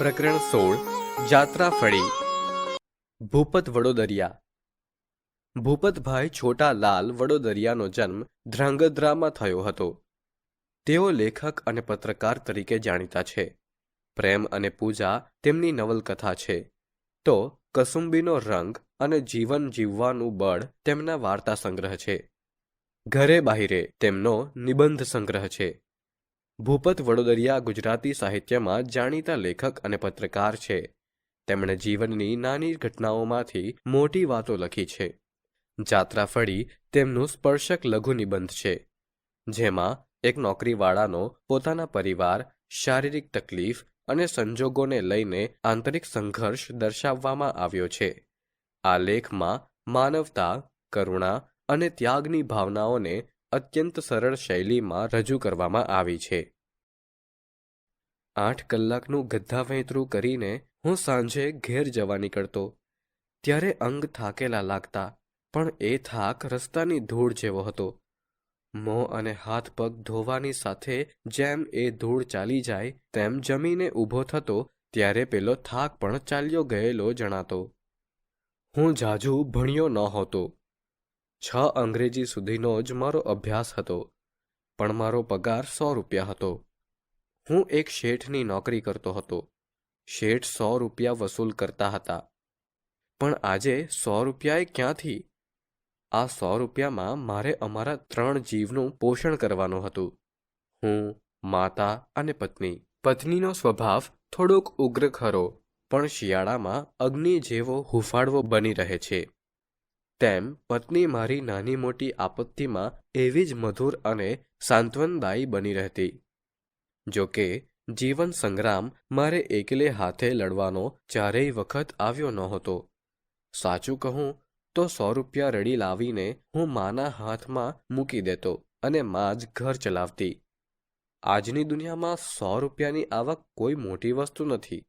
પ્રકરણ સોળ, જાત્રા ફળી. ભૂપત વડોદરિયા. ભૂપતભાઈ છોટા લાલ વડોદરિયાનો જન્મ ધ્રાંગધ્રામાં થયો હતો. તેઓ લેખક અને પત્રકાર તરીકે જાણીતા છે. પ્રેમ અને પૂજા તેમની નવલકથા છે. તો કસુંબીનો રંગ અને જીવન જીવવાનું બળ તેમના વાર્તા સંગ્રહ છે. ઘરે બાહિરે તેમનો નિબંધ સંગ્રહ છે. ભૂપત વડોદરિયા ગુજરાતી સાહિત્યમાં જાણીતા લેખક અને પત્રકાર છે. તેમણે જીવનની નાની ઘટનાઓમાંથી મોટી વાતો લખી છે. જાત્રાફળી તેમનું સ્પર્શક લઘુ નિબંધ છે, જેમાં એક નોકરીવાળાનો પોતાના પરિવાર, શારીરિક તકલીફ અને સંજોગોને લઈને આંતરિક સંઘર્ષ દર્શાવવામાં આવ્યો છે. આ લેખમાં માનવતા, કરુણા અને ત્યાગની ભાવનાઓને અત્યંત સરળ શૈલીમાં રજૂ કરવામાં આવી છે. આઠ કલાકનું ગદ્દા વહેંતરું કરીને હું સાંજે ઘેર જવા નીકળતો. ત્યારે અંગ થાકેલા લાગતા, પણ એ થાક રસ્તાની ધૂળ જેવો હતો. મોં અને હાથ પગ ધોવાની સાથે જેમ એ ધૂળ ચાલી જાય, તેમ જમીને ઊભો થતો, ત્યારે પેલો થાક પણ ચાલ્યો ગયેલો જણાતો. હું જાજુ ભણ્યો નહોતો. છ અંગ્રેજી સુધીનો જ મારો અભ્યાસ હતો, પણ મારો પગાર સો રૂપિયા હતો. હું એક શેઠની નોકરી કરતો હતો. શેઠ સો રૂપિયા વસૂલ કરતા હતા. પણ આજે સો રૂપિયાએ ક્યાંથી? આ સો રૂપિયામાં મારે અમારા ત્રણ જીવનું પોષણ કરવાનું હતું. હું, માતા અને પત્ની. પત્નીનો સ્વભાવ થોડોક ઉગ્ર ખરો, પણ શિયાળામાં અગ્નિ જેવો હુફાળવો બની રહે છે. તેમ પત્ની મારી નાની મોટી આપત્તિમાં એવી જ મધુર અને સાંત્વનદાયી બની રહેતી. જો કે, જીવન સંગ્રામ મારે એકલે હાથે લડવાનો ચારેય વખત આવ્યો નહોતો. સાચું કહું, તો સો રૂપિયા રડી લાવીને હું માના હાથમાં મૂકી દેતો અને મા જ ઘર ચલાવતી. આજની દુનિયામાં સો રૂપિયાની આવક કોઈ મોટી વસ્તુ નથી,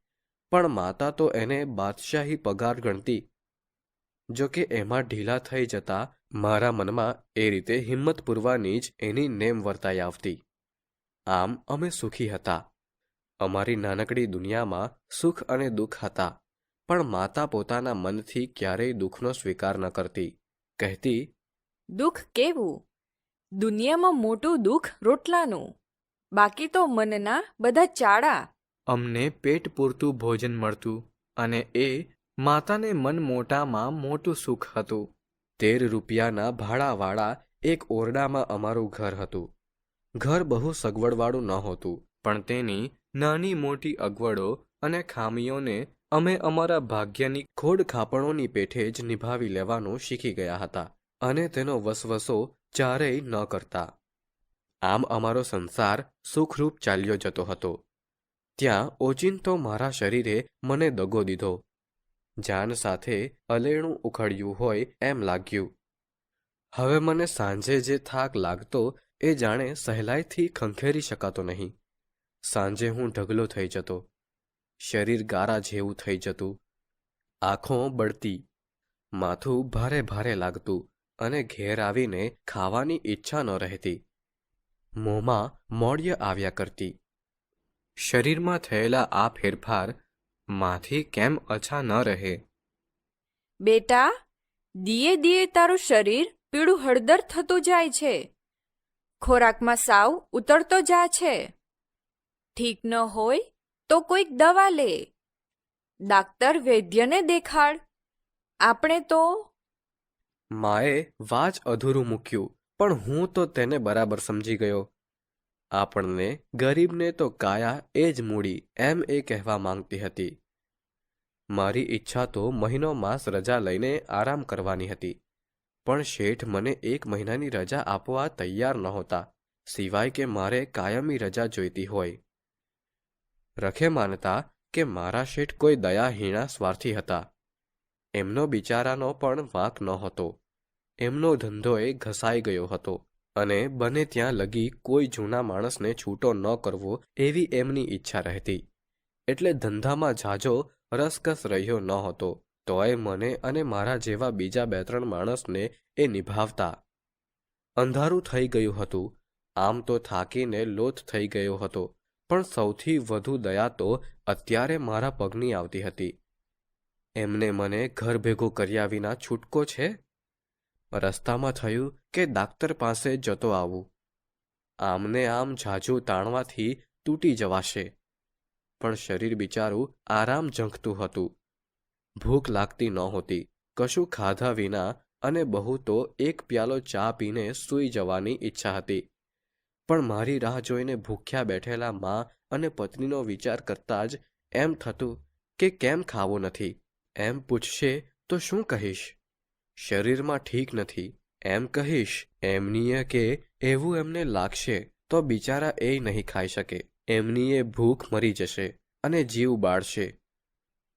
પણ માતા તો એને બાદશાહી પગાર ગણતી જો કે એમાં ઢીલા થઈ જતા મારા મનમાં એ રીતે હિંમત પૂરવાની જ એની નેમ વર્તાઈ આવતી. આમ અમે સુખી હતા. અમારી નાનકડી દુનિયામાં સુખ અને દુઃખ હતા પણ માતા પોતાના મનથી ક્યારેય દુઃખનો સ્વીકાર ન કરતી. કહેતી દુઃખ કેવું? દુનિયામાં મોટું દુઃખ રોટલાનું બાકી તો મનના બધા ચાળા. અમને પેટ પૂરતું ભોજન મળતું અને એ માતાને મન મોટામાં મોટું સુખ હતું. તેર રૂપિયાના ભાડાવાળા એક ઓરડામાં અમારું ઘર હતું. ઘર બહુ સગવડવાળું નહોતું, પણ તેની નાની મોટી અગવડો અને ખામીઓને અમે અમારા ભાગ્યની ખોડ ખાપણોની પેઠે જ નિભાવી લેવાનું શીખી ગયા હતા અને તેનો વસવસો ચારેય ન કરતા. આમ અમારો સંસાર સુખરૂપ ચાલ્યો જતો હતો. ત્યાં ઓચિંતો મારા શરીરે મને દગો દીધો. જાન સાથે અલેણું ઉખડ્યું હોય એમ લાગ્યું. હવે મને સાંજે જે થાક લાગતો એ જાણે સહેલાઈથી ખંખેરી શકાતો નહીં. સાંજે હું ઢગલો થઈ જતો. શરીર ગારા જેવું થઈ જતું. આંખો બળતી. માથું ભારે ભારે લાગતું અને ઘેર આવીને ખાવાની ઈચ્છા ન રહેતી. મોંમાં મોડિય આવ્યા કરતી. શરીરમાં થયેલા આ ફેરફાર માથી કેમ અછા ન રહે? બેટા દીએ દીએ તારું શરીર પીળું હળદર થતું જાય છે. ખોરાકમાં સાવ ઉતરતો જા છે. ઠીક ન હોય તો કોઈક દવા લે. ડાક્ટર વૈદ્યને દેખાડ. આપણે તો માએ વાચ અધૂરું મૂક્યું પણ હું તો તેને બરાબર સમજી ગયો. આપણને ગરીબને તો કાયા એ જ મૂડી એમ એ કહેવા માંગતી હતી. મારી ઈચ્છા તો મહિનો માસ રજા લઈને આરામ કરવાની હતી, પણ શેઠ મને એક મહિનાની રજા આપવા તૈયાર નહોતા, સિવાય કે મારે કાયમી રજા જોઈતી હોય. રખે માનતા કે મારા શેઠ કોઈ દયાહીણા સ્વાર્થી હતા. એમનો બિચારાનો પણ વાંક નહોતો, એમનો ધંધો એ ઘસાઈ ગયો હતો. અને બને ત્યાં લગી કોઈ જૂના માણસને છૂટો ન કરવો એવી એમની ઈચ્છા રહેતી. એટલે ધંધામાં ઝાઝો રસકસ રહ્યો નહોતો તોય મને અને મારા જેવા બીજા બે ત્રણ માણસને એ નિભાવતા. અંધારું થઈ ગયું હતું. આમ તો થાકીને લોથ થઈ ગયો હતો. પણ સૌથી વધુ દયા તો અત્યારે મારા પગની આવતી હતી. એમને મને ઘર ભેગું કર્યા વિના છૂટકો છે? રસ્તામાં થયું કે ડાક્ટર પાસે જતો આવું. આમને આમ ઝાઝું તાણવાથી તૂટી જવાશે. પણ શરીર બિચારું આરામ ઝંખતું હતું. ભૂખ લાગતી નહોતી. કશું ખાધા વિના અને બહુ તો એક પ્યાલો ચા પીને સૂઈ જવાની ઈચ્છા હતી. પણ મારી રાહ જોઈને ભૂખ્યા બેઠેલા મા અને પત્નીનો વિચાર કરતાં જ એમ થતું કે કેમ ખાવું નથી? એમ પૂછશે તો શું કહીશ? શરીરમાં ઠીક નથી, એમ કહીશ, એમનીએ કે એવું એમને લાગશે, તો બિચારા એ નહીં ખાઈ શકે. એમનીએ ભૂખ મરી જશે અને જીવ બાળશે.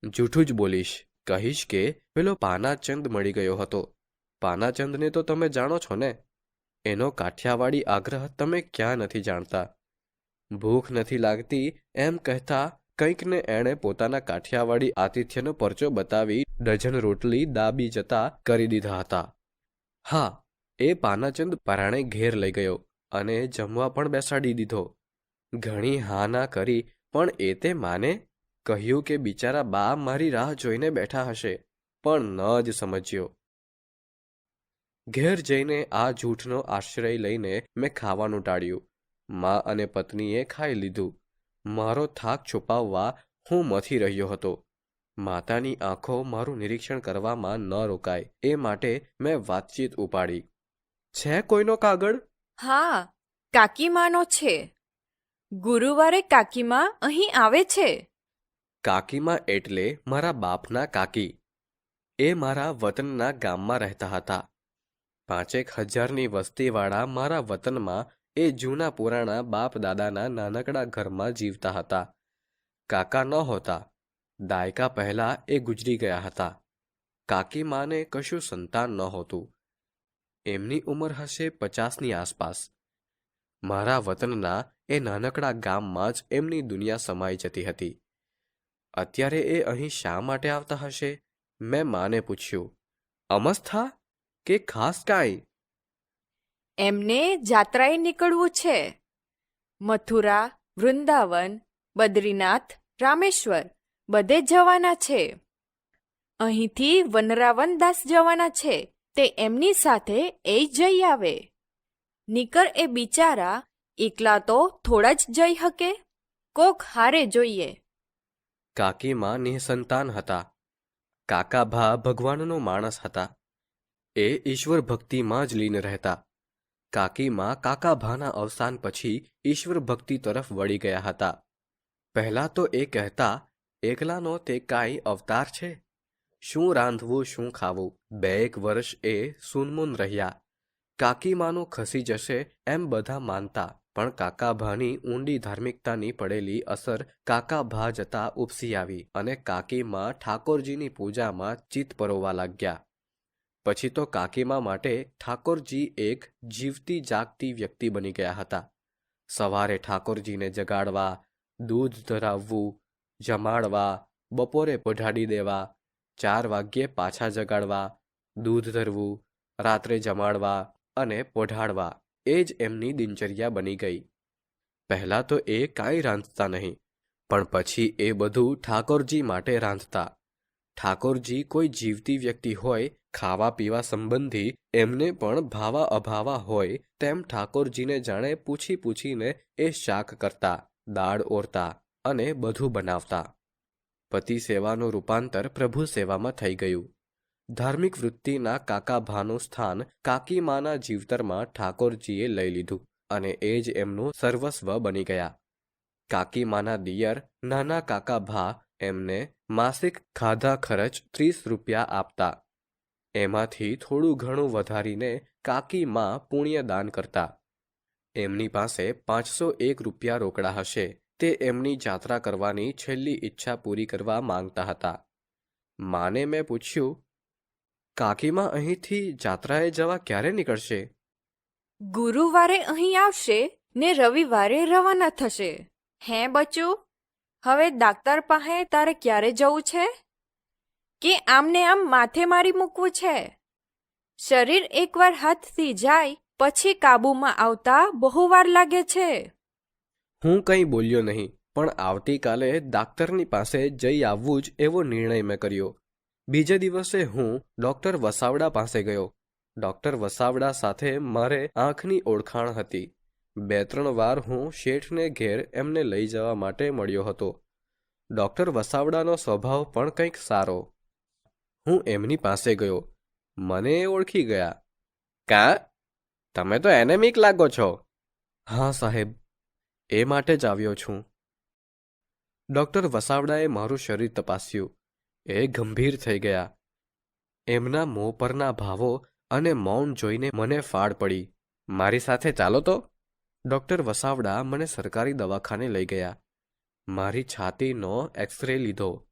જૂઠું જ બોલીશ, કહીશ કે પેલો પાનાચંદ મળી ગયો હતો. પાનાચંદને તો તમે જાણો છો ને? એનો કાઠિયાવાડી આગ્રહ તમે ક્યાં નથી જાણતા? ભૂખ નથી લાગતી એમ કહેતા કંઈકને એણે પોતાના કાઠિયાવાડી આતિથ્યનો પરચો બતાવી ડઝન રોટલી દાબી જતા કરી દીધા હતા. હા, એ પાનાચંદ પરાણે ઘેર લઈ ગયો અને જમવા પણ બેસાડી દીધો. ઘણી હા ના કરી, પણ એ તે માને કહ્યું કે બિચારા બા મારી રાહ જોઈને બેઠા હશે, પણ ન જ સમજ્યો. ઘેર જઈને આ જૂઠનો આશ્રય લઈને મેં ખાવાનું ટાળ્યું. મા અને પત્નીએ ખાઈ લીધું. મારો થાક છુપાવવા હું મથી રહ્યો હતો. માતાની આંખો મારું નિરીક્ષણ કરવામાં ન રોકાય. એ માટે મેં વાતચીત ઉપાડી. છે કોઈનો કાગળ? હા કાકીમાનો છે. ગુરુવારે કાકીમા અહીં આવે છે. કાકીમા એટલે મારા બાપના કાકી. એ મારા વતનના ગામમાં રહેતા હતા. પાંચેક હજારની વસ્તીવાળા મારા વતનમાં એ જૂના પુરાણા બાપ દાદાના નાનકડા ઘરમાં જીવતા હતા. કાકા ન હોતા. દાયકા પહેલા એ ગુજરી ગયા હતા. કાકી માને કશું સંતાન નહોતું એમની ઉંમર હશે પચાસની આસપાસ. મારા વતનના એ નાનકડા ગામમાં જ એમની દુનિયા સમાઈ જતી હતી. અત્યારે એ અહીં શા માટે આવતા હશે? મેં માને પૂછ્યું. અમસ્થા કે ખાસ કાંઈ? એમને જાત્રાએ નીકળવું છે. મથુરા, વૃંદાવન, બદ્રીનાથ, રામેશ્વર. બધે જ જવાના છે. અહીંથી વનરાવન દાસ જવાના છે. તે એમની સાથે એ જઈ આવે. નીકર એ બિચારા એકલા તો થોડા જ જઈ હકે. કોક હારે જોઈએ. કાકીમાં નિઃસંતાન હતા. કાકા ભા ભગવાનનો માણસ હતા. એ ઈશ્વર ભક્તિમાં જ લીન રહેતા. કાકીમાં કાકા ભાના અવસાન પછી ઈશ્વર ભક્તિ તરફ વળી ગયા હતા. પહેલા તો એ કહેતા એકલાનો તે કાંઈ અવતાર છે? શું રાંધવું, શું ખાવું? બે એક વર્ષ એ સુનમુન રહ્યા. કાકીમાનું ખસી જશે એમ બધા માનતા, પણ કાકાભાની ઊંડી ધાર્મિકતાની પડેલી અસર કાકાભા જતા ઉપસી આવી અને કાકીમાં ઠાકોરજીની પૂજામાં ચિત્ત પરોવા લાગ્યા. પછી તો કાકીમા માટે ઠાકોરજી એક જીવતી જાગતી વ્યક્તિ બની ગયા હતા. સવારે ઠાકોરજીને જગાડવા, દૂધ ધરાવવું જમાડવા, બપોરે પઢાડી દેવા, ચાર વાગ્યે પાછા જગાડવા, દૂધ ધરવું, રાત્રે જમાડવા અને પોઢાડવા, એ જ એમની દિનચર્યા બની ગઈ. પહેલાં તો એ કાંઈ રાંધતા નહીં, પણ પછી એ બધું ઠાકોરજી માટે રાંધતા. ઠાકોરજી કોઈ જીવતી વ્યક્તિ હોય ખાવા પીવા સંબંધી એમને પણ ભાવા અભાવા હોય, તેમ ઠાકોરજીને જાણે પૂછી પૂછીને એ શાક કરતા, દાળ ઓરતા અને બધું બનાવતા. પતિ સેવાનું રૂપાંતર પ્રભુ સેવામાં થઈ ગયું. ધાર્મિક વૃત્તિના કાકા ભાનું સ્થાન કાકીમાના જીવતરમાં ઠાકોરજીએ લઈ લીધું અને એ જ એમનું સર્વસ્વ બની ગયા. કાકીમાના દિયર, નાના કાકા ભા એમને માસિક ખાધા ખર્ચ ત્રીસ રૂપિયા આપતા. એમાંથી થોડું ઘણું વધારીને કાકીમાં પુણ્યદાન કરતા. એમની પાસે પાંચસો એક રૂપિયા રોકડા હશે. તે એમની જાત્રા કરવાની છેલ્લી ઈચ્છા પૂરી કરવા માંગતા હતા. માને મેં પૂછ્યું, કાકીમાં અહીંથી જાત્રાએ જવા ક્યારે નીકળશે? ગુરુવારે અહીં આવશે ને રવિવારે રવાના થશે. હે બચ્ચું, હવે ડાક્ટર પાસે તારે ક્યારે જવું છે? કે આમને આમ માથે મારી મૂકવું છે? શરીર એકવાર હાથથી જાય, પછી કાબૂમાં આવતા બહુ વાર લાગે છે. હું કંઈ બોલ્યો નહીં, પણ આવતીકાલે ડાક્ટરની પાસે જઈ આવવું જ એવો નિર્ણય મેં કર્યો. બીજે દિવસે હું ડૉક્ટર વસાવડા પાસે ગયો. ડૉક્ટર વસાવડા સાથે મારે આંખની ઓળખાણ હતી. બે ત્રણ વાર હું શેઠને ઘેર એમને લઈ જવા માટે મળ્યો હતો. ડૉક્ટર વસાવડાનો સ્વભાવ પણ કંઈક સારો. હું એમની પાસે ગયો. મને એ ઓળખી ગયા. કા? તમે તો એનેમિક લાગો છો. હા સાહેબ એ માટે જ આવ્યો છું. ડૉક્ટર વસાવડાએ મારું શરીર તપાસ્યું. એ ગંભીર થઈ ગયા. એમના મોં પરના ભાવો અને મૌન જોઈને મને ફાળ પડી. મારી સાથે ચાલો તો. ડૉક્ટર વસાવડા મને સરકારી દવાખાને લઈ ગયા. મારી છાતીનો એક્સરે લીધો.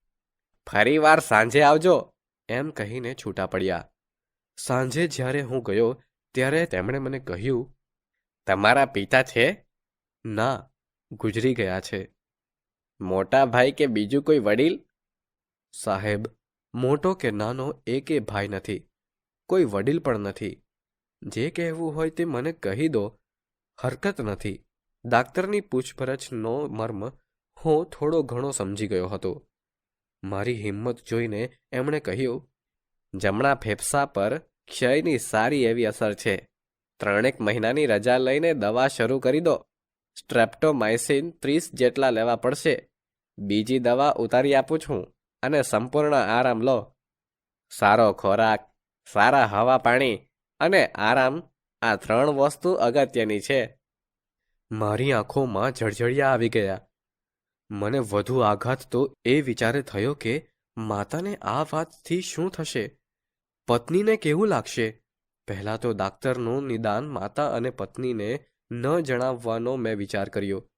ફરી વાર સાંજે આવજો, એમ કહીને છૂટા પડ્યા. સાંજે જ્યારે હું ગયો, ત્યારે તેમણે મને કહ્યું, તમારા પિતા છે? ના, ગુજરી ગયા છે. મોટા ભાઈ કે બીજું કોઈ વડીલ? સાહેબ, મોટો કે નાનો એકે ભાઈ નથી, કોઈ વડીલ પણ નથી. જે કહેવું હોય તે મને કહી દો, હરકત નથી. ડાક્ટરની પૂછપરછનો મર્મ હું થોડો ઘણો સમજી ગયો હતો. મારી હિંમત જોઈને એમણે કહ્યું, જમણા ફેફસા પર ક્ષયની સારી એવી અસર છે. ત્રણેક મહિનાની રજા લઈને દવા શરૂ કરી દો. સ્ટ્રેપ્ટોમાઇસિન ત્રીસ જેટલા લેવા પડશે. બીજી દવા ઉતારી આપું છું અને સંપૂર્ણ આરામ લો. સારો ખોરાક, સારા હવા પાણી અને આરામ આ ત્રણ વસ્તુ અગત્યની છે. મારી આંખોમાં જળજળિયા આવી ગયા. મને વધુ આઘાત તો એ વિચારે થયો કે માતાને આ વાતથી શું થશે? પત્નીને કેવું લાગશે? પહેલાં તો ડાક્ટરનું નિદાન માતા અને પત્નીને ન જણાવવાનો મેં વિચાર કર્યો.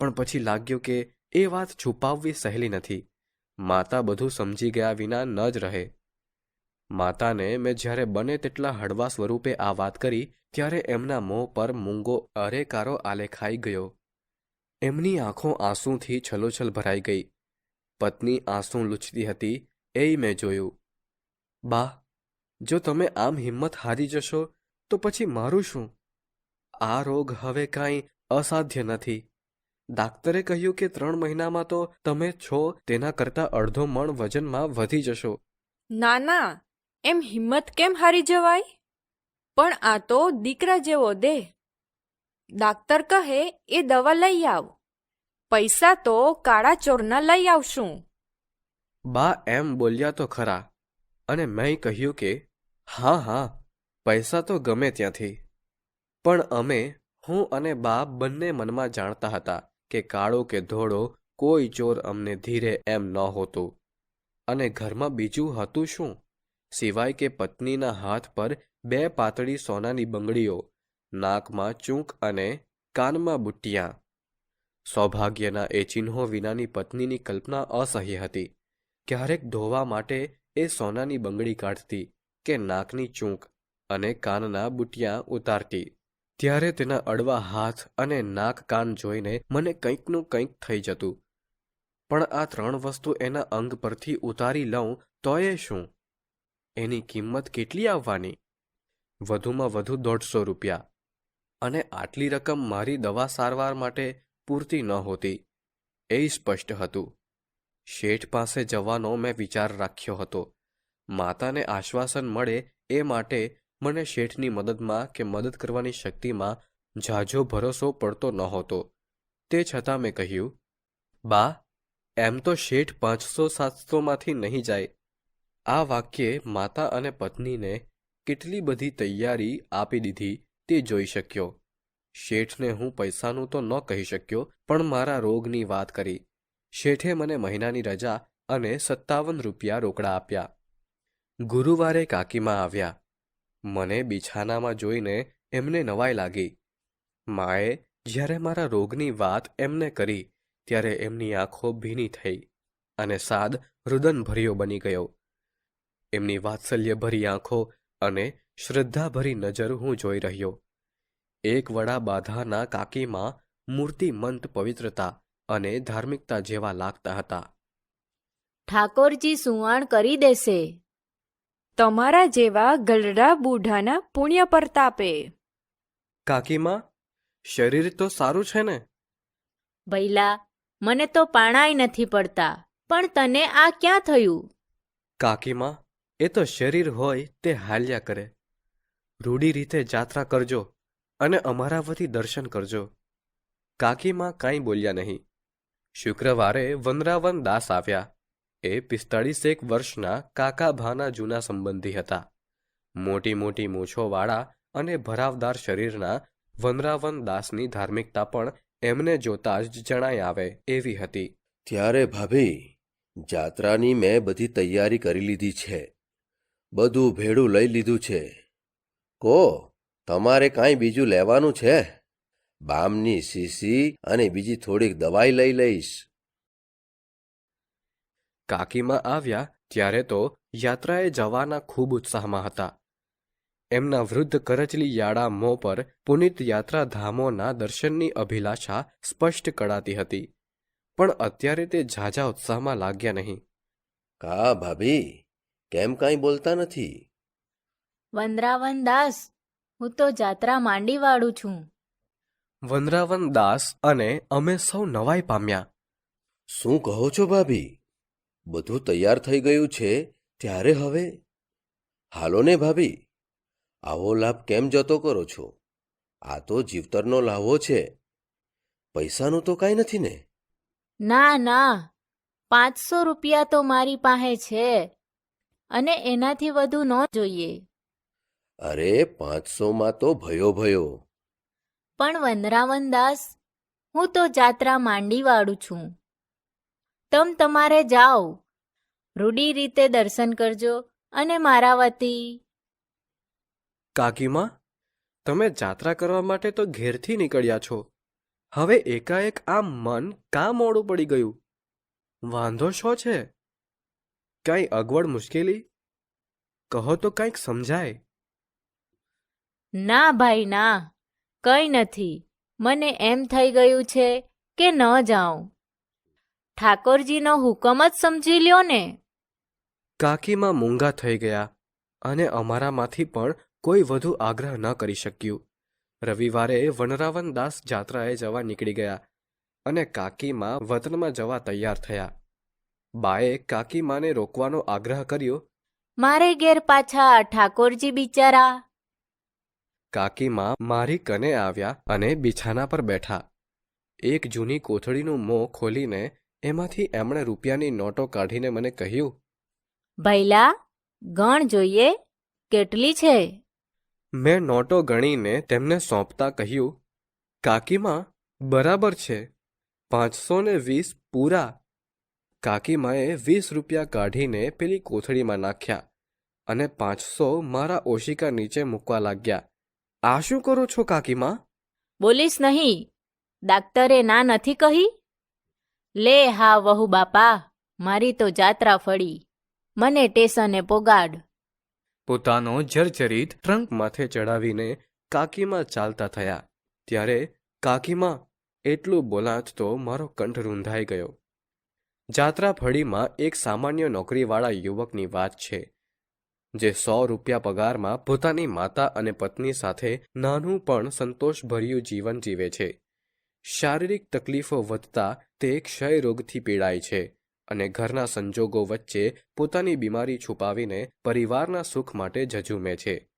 પણ પછી લાગ્યું કે એ વાત છુપાવવી સહેલી નથી. માતા બધું સમજી ગયા વિના ન જ રહે. માતાને મેં જ્યારે બને તેટલા હળવા સ્વરૂપે આ વાત કરી, ત્યારે એમના મોં પર મૂંગો અરેકારો આલેખાઈ ગયો. એમની આંખો આંસુથી છલોછલ ભરાઈ ગઈ. પત્ની આંસુ લૂછતી હતી એ મેં જોયું. બા, જો તમે આમ હિંમત હારી જશો, તો પછી મારું શું? આ રોગ હવે કાંઈ અસાધ્ય નથી. ડાક્ટરે કહ્યું કે ત્રણ મહિનામાં તો તમે છો તેના કરતાં અડધો મણ વજનમાં વધી જશો. ના ના એમ હિંમત કેમ હારી જવાય? પણ આ તો દીકરા જેવો દે ડાક્ટર કહે એ દવા લઈ આવ. પૈસા તો કાળા ચોરના લઈ આવશું. બા એમ બોલ્યા તો ખરા. અને મેં કહ્યું કે હા હા પૈસા તો ગમે ત્યાંથી. પણ અમે, હું અને બાપ બંને મનમાં જાણતા હતા કે કાળો કે ધોળો કોઈ ચોર અમને ધીરે એમ નહોતું અને ઘરમાં બીજું હતું શું? સિવાય કે પત્નીના હાથ પર બે પાતળી સોનાની બંગડીઓ, નાકમાં ચૂંક અને કાનમાં બુટ્ટિયા. સૌભાગ્યના એ ચિહ્નો વિનાની પત્નીની કલ્પના અસહ્ય હતી. ક્યારેક ધોવા માટે એ સોનાની બંગડી કાઢતી કે નાકની ચૂંક અને કાનના બુટિયા ઉતારતી. ત્યારે તેના અડવા હાથ અને નાક કાન જોઈને મને કંઈકનું કંઈક થઈ જતું. પણ આ ત્રણ વસ્તુ એના અંગ પરથી ઉતારી લઉં તોય શું? એની કિંમત કેટલી આવવાની? વધુમાં વધુ દોઢસો રૂપિયા. અને આટલી રકમ મારી દવા સારવાર માટે પૂરતી નહોતી એ સ્પષ્ટ હતું. શેઠ પાસે જવાનો મેં વિચાર રાખ્યો હતો. માતાને આશ્વાસન મળે એ માટે મને શેઠની મદદમાં કે મદદ કરવાની શક્તિમાં ઝાઝો ભરોસો પડતો નહોતો. તે છતાં મેં કહ્યું, બા, એમ તો શેઠ પાંચસો સાતસોમાંથી નહીં જાય. આ વાક્યે માતા અને પત્નીને કેટલી બધી તૈયારી આપી દીધી તે જોઈ શક્યો. શેઠને હું પૈસાનું તો ન કહી શક્યો, પણ મારા રોગની વાત કરી. શેઠે મને મહિનાની રજા અને સત્તાવન રૂપિયા રોકડા આપ્યા. ગુરુવારે કાકીમાં આવ્યા. મને બિછાનામાં જોઈને એમને નવાઈ લાગી. માએ, જ્યારે મારા રોગની વાત એમને કરી, ત્યારે એમની આંખો ભીની થઈ અને સાદ રુદનભર્યો બની ગયો. એમની વાત્સલ્યભરી આંખો અને શ્રદ્ધાભરી નજર હું જોઈ રહ્યો. એક વડા બાધાના કાકીમાં મૂર્તિમંત પવિત્રતા અને ધાર્મિકતા જેવા લાગતા હતા. ઠાકોરજી સુવાણ કરી દેશે. તમારા જેવા ગલડા બુઢાના પુણ્ય પરતાપે. કાકીમાં શરીર તો સારું છે ને? ભૈલા મને તો પાણાય નથી પડતા પણ તને આ ક્યાં થયું? કાકીમાં એ તો શરીર હોય તે હાલ્યા કરે. રૂડી રીતે જાત્રા કરજો અને અમારા વતી દર્શન કરજો. કાકીમાં કાંઈ બોલ્યા નહીં. શુક્રવારે વનરાવન દાસ આવ્યા. એ પિસ્તાળીસેક વર્ષના કાકાભાના જૂના સંબંધી હતા. મોટી મોટી મૂછોવાળા અને ભરાવદાર શરીરના વનરાવન દાસની ધાર્મિકતા પણ એમને જોતા જ જણાઈ આવે એવી હતી. ત્યારે ભાભી, જાત્રાની મેં બધી તૈયારી કરી લીધી છે. બધું ભેડું લઈ લીધું છે. કો તમારે કાંઈ બીજું લેવાનું છે? બામની શીશી અને બીજી થોડીક દવાઈ લઈ લઈશ. કાકીમાં આવ્યા ત્યારે તો યાત્રાએ જવાના ખૂબ ઉત્સાહમાં હતા. એમના વૃદ્ધ કરચલી યાળા મોં પર પુનિત યાત્રાધામોના દર્શનની અભિલાષા સ્પષ્ટ કળાતી હતી. પણ અત્યારે તે ઝાઝા ઉત્સાહમાં લાગ્યા નહીં. કા ભાભી? કેમ કાંઈ બોલતા નથી? વંદરાવન દાસ હું તો જાત્રા માંડી વાળું છું. વનરાવન દાસ અને અમે સૌ નવાઈ પામ્યા. શું કહો છો ભાભી? બધું તૈયાર થઈ ગયું છે ત્યારે હવે? હાલો ને ભાભી આવો લાભ કેમ જતો કરો છો? આ તો જીવતરનો લાવો છે. પૈસાનું તો કાંઈ નથી ને? ના ના પાંચસો રૂપિયા તો મારી પાસે છે અને એનાથી વધુ ન જોઈએ. અરે પાંચસોમાં તો ભયો ભયો. પણ વનરાવન દાસ હું તો જાત્રા માંડી વાળું છું. તમ તમારે જાઓ. રૂડી રીતે દર્શન કરજો અને મારા વતી. કાકીમાં તમે જાત્રા કરવા માટે તો ઘેરથી નીકળ્યા છો. હવે એકાએક આ મન કા મોડું પડી ગયું? વાંધો શો છે? કાંઈ અગવડ મુશ્કેલી? કહો તો કંઈક સમજાય. ના ભાઈ ના. કઈ નથી. મને એમ થઈ ગયું છે કે ન જાઉં. ઠાકોરજીનો હુકમ જ સમજી લ્યો ને. કાકીમાં મૂંગા થઈ ગયા અને અમારામાંથી પણ કોઈ વધુ આગ્રહ ન કરી શક્યું. રવિવારે વનરાવન દાસ જાત્રાએ જવા નીકળી ગયા અને કાકીમાં વતનમાં જવા તૈયાર થયા. બાએ કાકીમાને રોકવાનો આગ્રહ કર્યો. મારે ઘેર પાછા ઠાકોરજી બિચારા. કાકીમાં મારી કને આવ્યા અને બિછાના પર બેઠા. એક જૂની કોથળીનું મોં ખોલીને એમાંથી એમણે રૂપિયાની નોટો કાઢીને મને કહ્યું ભૈલા ગણ જોઈએ કેટલી છે. મેં નોટો ગણીને તેમને સોંપતા કહ્યું કાકીમાં બરાબર છે પાંચસો ને વીસ પૂરા. કાકીમાએ વીસ રૂપિયા કાઢીને પેલી કોથળીમાં નાખ્યા અને પાંચસો મારા ઓશિકા નીચે મૂકવા લાગ્યા. આ શું કરો છો કાકીમાં? બોલીશ નહીં ડાક્ટરે ના નથી કહી લે હા વહુ બાપા, મારી તો જાત્રા ફળી. મને ટેશને પોગાડ. પોતાનો જર્જરિત ટ્રંક માથે ચડાવીને કાકીમાં ચાલતા થયા. ત્યારે કાકીમાં એટલું બોલાત તો મારો કંઠ રૂંધાઈ ગયો. જાત્રા ફળીમાં એક સામાન્ય નોકરીવાળા યુવકની વાત છે, જે સો રૂપિયા પગારમાં પોતાની માતા અને પત્ની સાથે નાનું પણ સંતોષભર્યું જીવન જીવે છે. શારીરિક તકલીફો વધતા તે ક્ષય રોગથી પીડાય છે અને ઘરના સંજોગો વચ્ચે પોતાની બીમારી છુપાવીને પરિવારના સુખ માટે ઝઝૂમે છે.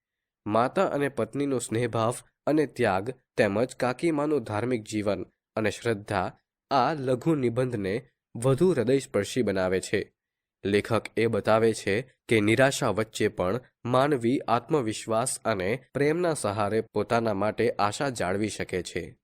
માતા અને પત્નીનો સ્નેહભાવ અને ત્યાગ તેમજ કાકીમાનું ધાર્મિક જીવન અને શ્રદ્ધા આ લઘુ નિબંધને વધુ હૃદયસ્પર્શી બનાવે છે. લેખક એ બતાવે છે કે નિરાશા વચ્ચે પણ માનવી આત્મવિશ્વાસ અને પ્રેમના સહારે પોતાના માટે આશા જાળવી શકે છે.